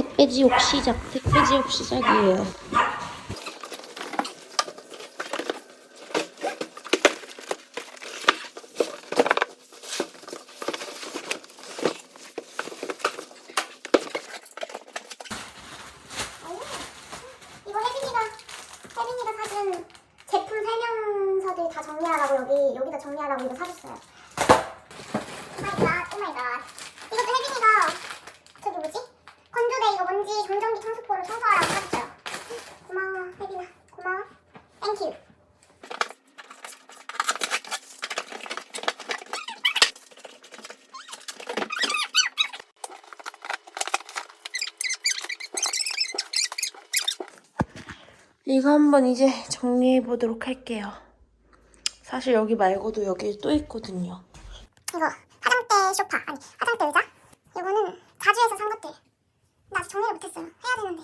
택배 지옥 시작. 택배 지옥 시작이에요. 여기 여기다 정리하라고 이거 사줬어요. 오마이갓 오마이갓 이것도 혜빈이가 저기 뭐지 건조대 이거 먼지 정전기 청소포를 청소하라고 사줬어요. 고마워 혜빈아 고마워 땡큐. 이거 한번 이제 정리해 보도록 할게요. 사실 여기 말고도 여기 또 있거든요. 이거 화장대 소파 아니 화장대 의자 이거는 자주해서 산 것들 정리를 못했어요. 해야 되는데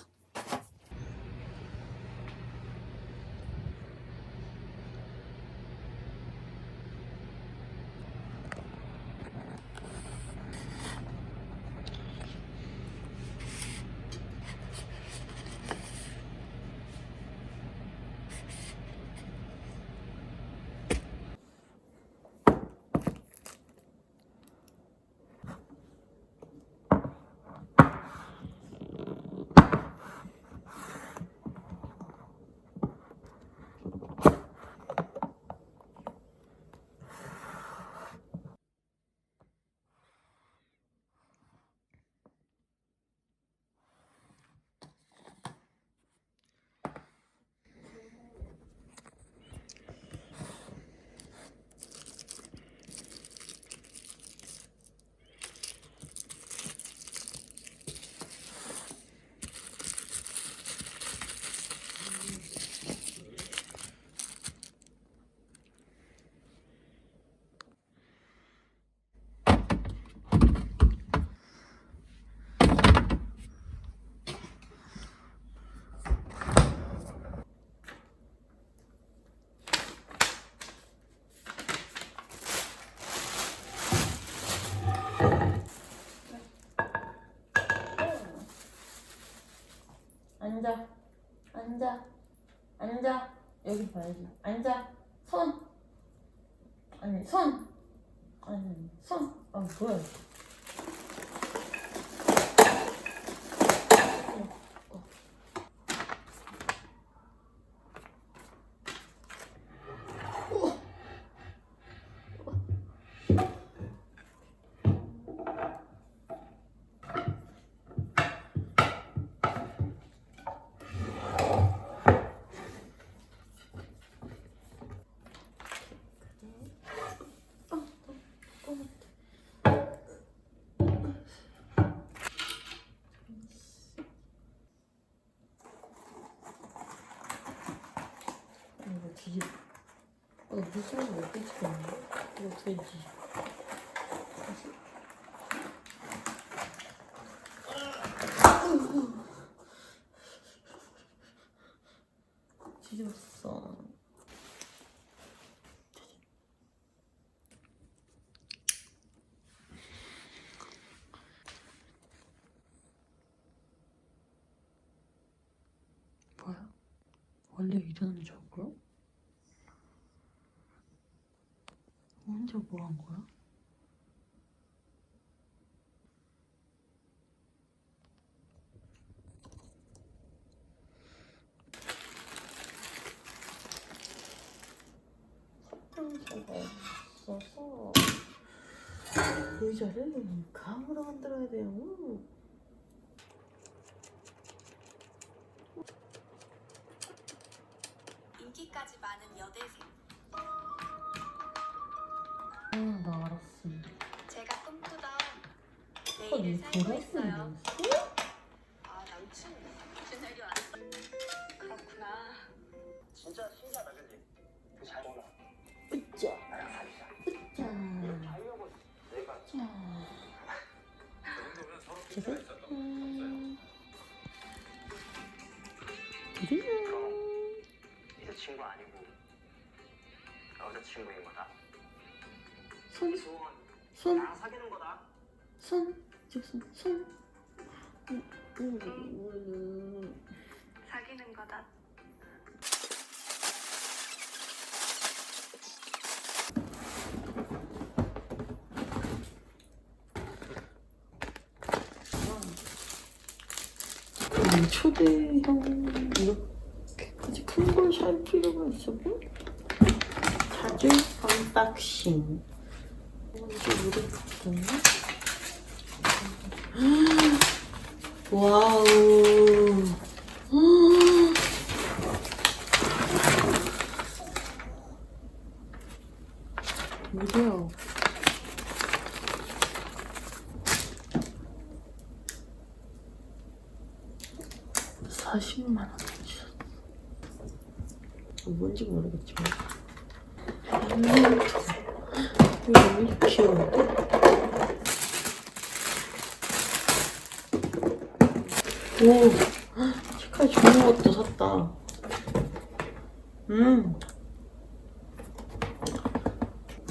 앉아. 앉아. 앉아. 여기 봐야지. 앉아. 손. 아니, 손. 아니, 손. 아, 뭐야. 이거 뒤집어. 어, 무슨 왜 뒤집었냐? 이거 어떻게 뒤집어? 다시. 뒤집었어. 뭐야? 원래 이러는 저거야? 혼자 뭐 한 거야? 상자가 없어서 의자를 감으로 만들어야 돼요. 인기까지 많은 여대생. 응, 나 알았어. 제가 꿈꾸던 어, 내일을 이 살고 있어요. 아 남친 무슨 일이 왔어? 그렇구나. 진짜 신기하다 그지? 짜잔. 음. 그럼 드르릉. 이제 친구 아니고 여자 친구인 거다 손, 손, 나랑 사귀는 거다 손, 저 손, 손. 이 초대형 이렇게까지 큰 걸 살 필요가 뭐? 자주 언박싱. 먼저 이렇게. 와우 무려 40만 원 주셨어. 뭔지 모르겠지만. 음, 이거 너무 귀여운데? 오, 색깔 좋은 것도 샀다. 음.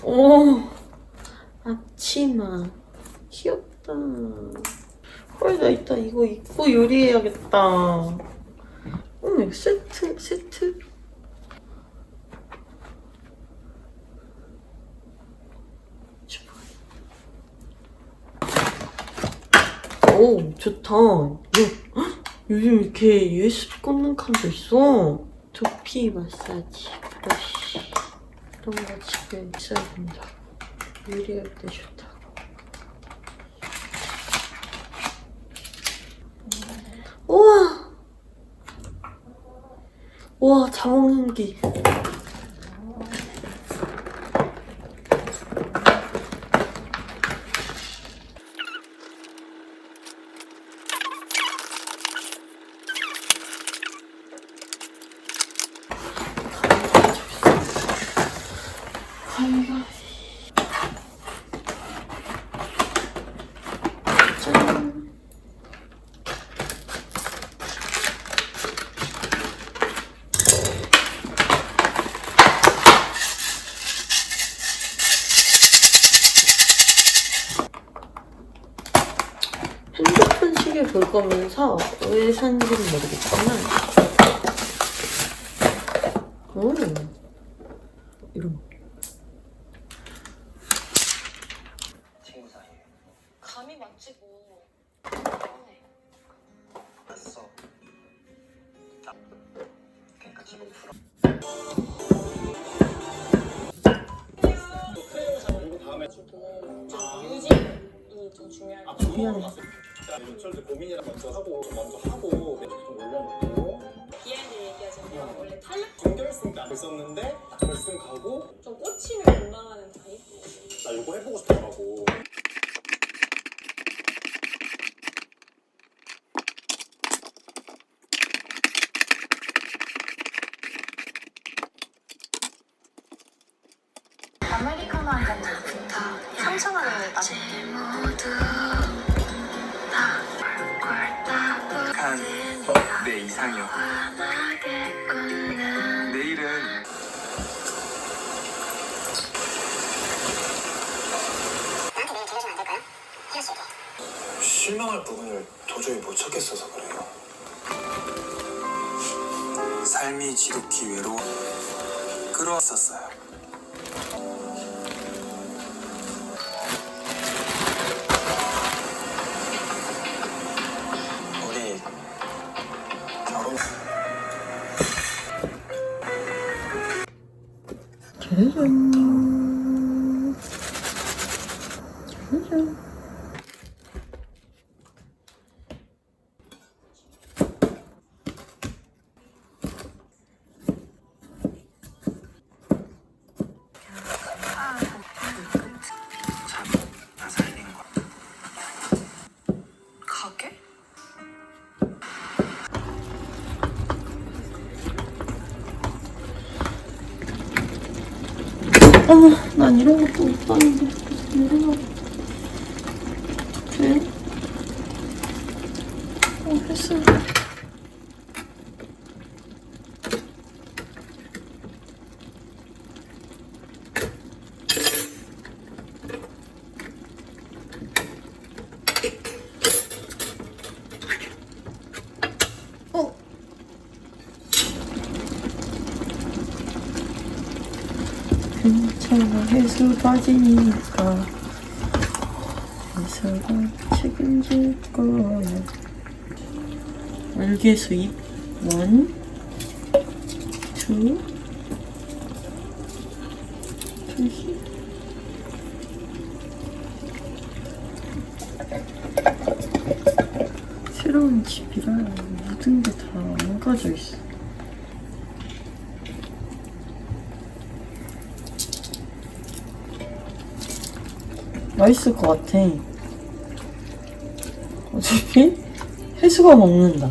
오, 앞치마. 귀엽다. 헐, 나 이따 이거 입고 요리해야겠다. 어머, 이거 세트, 세트? 오, 좋다. 야, 헉, 요즘 이렇게 USB 꽂는 칸도 있어. 두피 마사지, 브러쉬. 이런 거 집에 있어야 된다. 요리할 때 좋다. 우와! 우와, 자몽 향기. 짠. 핸드폰 시계 볼 거면서 왜 산지는 모르겠지만 오 이런 친 미안해 연출도 고민이랑 먼저 하고 먼저 하고 좀 올려놓고 비하인드 얘기하자면 원래 탄력 준결승 때안 했었는데 딱 결승 가고 좀 꽂히면 민망하는 타입. 나 이거 해보고 싶더라고 아메리카노 한 잔 좋다. 3천 원을 따. 내이 내일은. 실망할 부분을 도저히 못 찾겠어서 그래요 삶이 지독히 외로워 끌어왔었어요 짜잔 짜잔 가게? 어머 난 이런 것도 못 봤는데 내려가 돼? 어 했어 음, 괜찮아 해수 빠지니까 해수가 책임질 거야 알개수 입. 원, 투, 투시. 새로운 집이라 모든 게 다 망가져 있어. 맛있을 것 같아. 어차피 해수가 먹는다.